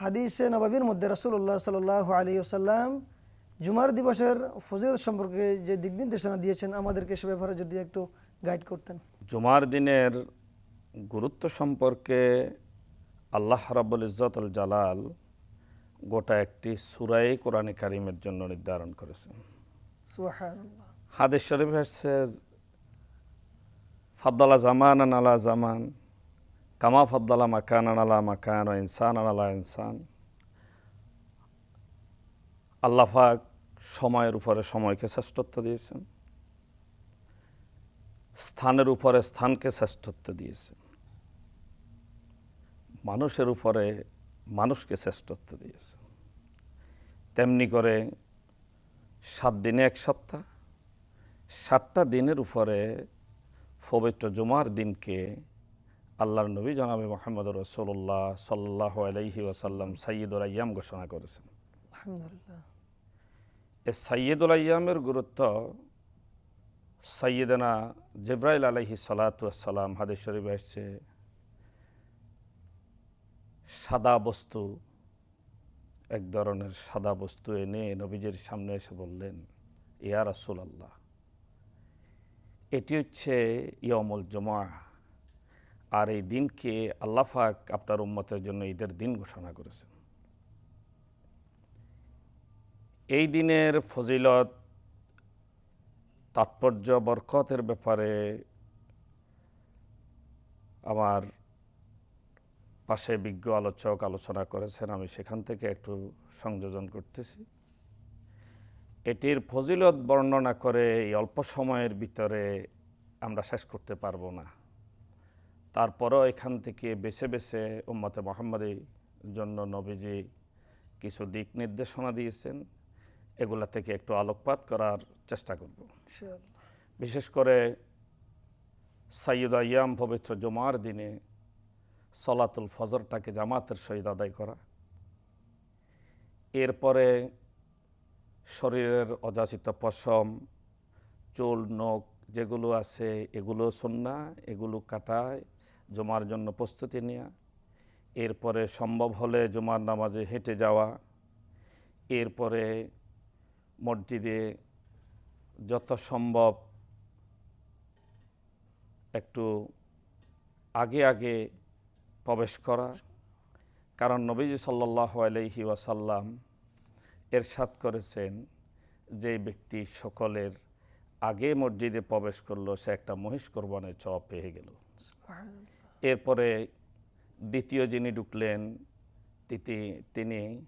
হাদিসে নবাবির মধ্যে রসুল্লাহ সাল আলী আসাল্লাম জুমার দিবসের ফজিল সম্পর্কে যে দিক নির্দেশনা দিয়েছেন আমাদেরকে সে ব্যাপারে যদি একটু গাইড করতেন। জুমার দিনের গুরুত্ব সম্পর্কে আল্লাহ রাব্বুল ইজ্জতুল জালাল গোটা একটি সুরাই কোরআনে কারিমের জন্য নির্ধারণ করেছেন। হাদিস শরীফ হচ্ছে ফাদ্দালা জামান আলা জামান কামা ফাদ্দালা মাকান আলা মাকান ইনসান আলা ইনসান আল্লাহ পাক সময়ের উপরে সময়কে শ্রেষ্ঠত্ব দিয়েছেন। স্থানের উপরে স্থানকে শ্রেষ্ঠত্ব দিয়েছেন। মানুষের উপরে মানুষকে শ্রেষ্ঠত্ব দিয়েছেন। তেমনি করে সাত দিনে এক সপ্তাহ, সাতটা দিনের উপরে পবিত্র জুমার দিনকে আল্লাহর নবী জনাবে মোহাম্মদ রসুল্লাহ সাল্লাহ আলহি ওয়াসাল্লাম সাইয়দুল আয়াম ঘোষণা করেছেন। আলহামদুলিল্লাহ। এ সাইয়দুল আয়ামের গুরুত্ব সাইয়েদানা জিব্রাইল আলহি সালাতাম হাদিস শরীফ আসছে সাদা বস্তু এক ধরনের সাদা বস্তু এনে নবীজের সামনে এসে বললেন ইয়া রাসুল আল্লাহ এটি হচ্ছে ইয়মুল জমা আর এই দিনকে আল্লাহাক আপনার উম্মতের জন্য ঈদের দিন ঘোষণা করেছেন। এই দিনের ফজিলত, তাৎপর্য, বরকতের ব্যাপারে আমার পাশে বিজ্ঞ আলোচক আলোচনা করেছেন, আমি সেখান থেকে একটু সংযোজন করতেছি। এটির ফজিলত বর্ণনা করে এই অল্প সময়ের ভিতরে আমরা শেষ করতে পারব না। তারপরও এখান থেকে বেছে বেছে উম্মতে মোহাম্মদের জন্য নবীজি কিছু দিক নির্দেশনা দিয়েছেন। এগুলা থেকে একটু আলোকপাত করার চেষ্টা করব। বিশেষ করে সাইয়দ আয়াম পবিত্র জুমার দিনে সলাতুল ফজরটাকে জামাতের সহিত আদায় করা। এরপরে শরীরের অযাচিত পশম চুল নখ যেগুলো আছে এগুলো সন্না এগুলো কাটায়। জমার জন্য প্রস্তুতি নেওয়া এরপরে সম্ভব হলে জমার নামাজে হেঁটে যাওয়া, এরপরে মসজিদে যত সম্ভব একটু আগে আগে প্রবেশ করা, কারণ নবীজি সাল্লাহ আলহি ওয়াসাল্লাম এরশাদ করেছেন যে ব্যক্তি সকলের আগে মসজিদে প্রবেশ করল, সে একটা মহিষ কোরবানের চপ পেয়ে গেল। এরপরে দ্বিতীয় যিনি ঢুকলেন তিতি তিনি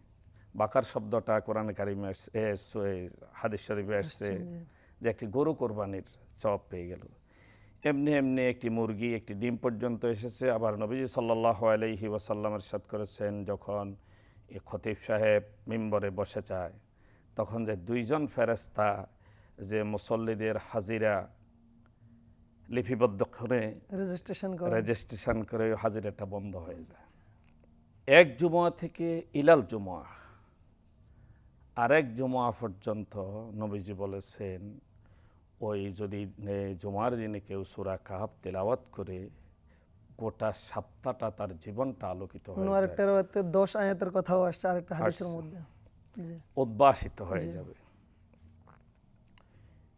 বাকার শব্দটা কোরআনে কারিমে হাদিস শরীফে আসছে যে একটি গরু কোরবানির চপ পেয়ে গেল। এমনি এমনি একটি মুরগি একটি ডিম পর্যন্ত এসেছে। আবার নবীজি সাল্লাহ আলহি ওয়াসাল্লামের সাথ করেছেন যখন এ খতিব সাহেব মিম্বরে বসে যায় তখন যে দুইজন ফেরেস্তা যে মুসল্লিদের হাজিরা লিপিবদ্ধ করে। রেজিস্ট্রেশন করেন রেজিস্ট্রেশন করে হাজিরাটা বন্ধ হয়ে যায়। এক জুমা থেকে ইলাল জুমা আরেক জুমা পর্যন্ত নবীজি বলেছেন ওই যদি জুমার দিনে কেউ সুরা কাহাব তেলাওয়াত করে গোটা সপ্তাহটা তার জীবনটা আলোকিত হয়ে আরেকটা দশ আয়াতের কথাও আসছে আরেকটা হাদিসের মধ্যে। জি। উদ্ভাসিত হয়ে যাবে।